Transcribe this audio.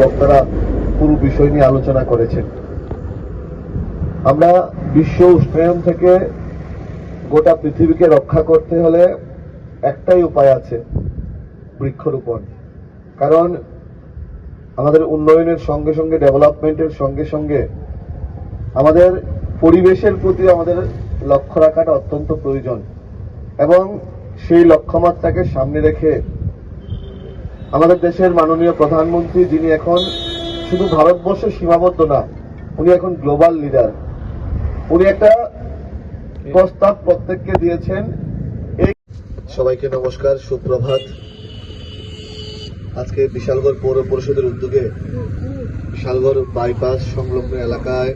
বক্তারা পুরো বিষয় নিয়ে আলোচনা করেছেন। আমরা বিশ্ব উষ্ণায়ন থেকে গোটা পৃথিবীকে রক্ষা করতে হলে একটাই উপায় আছে, বৃক্ষরোপণ। কারণ আমাদের উন্নয়নের সঙ্গে সঙ্গে ডেভেলপমেন্টের সঙ্গে সঙ্গে আমাদের পরিবেশের প্রতি আমাদের লক্ষ্য রাখাটা অত্যন্ত প্রয়োজন এবং সেই লক্ষ্যমাত্রাকে সামনে রেখে আমাদের দেশের মাননীয় প্রধানমন্ত্রী যিনি এখন শুধু ভারতবর্ষে সীমাবদ্ধ না, উনি এখন গ্লোবাল লিডার উনি একটা প্রস্তাব প্রত্যেককে দিয়েছেন। এই সবাইকে নমস্কার, সুপ্রভাত। আজকে বিশালগড় পৌর পরিষদের উদ্যোগে বিশালগড় বাইপাস সংলগ্ন এলাকায়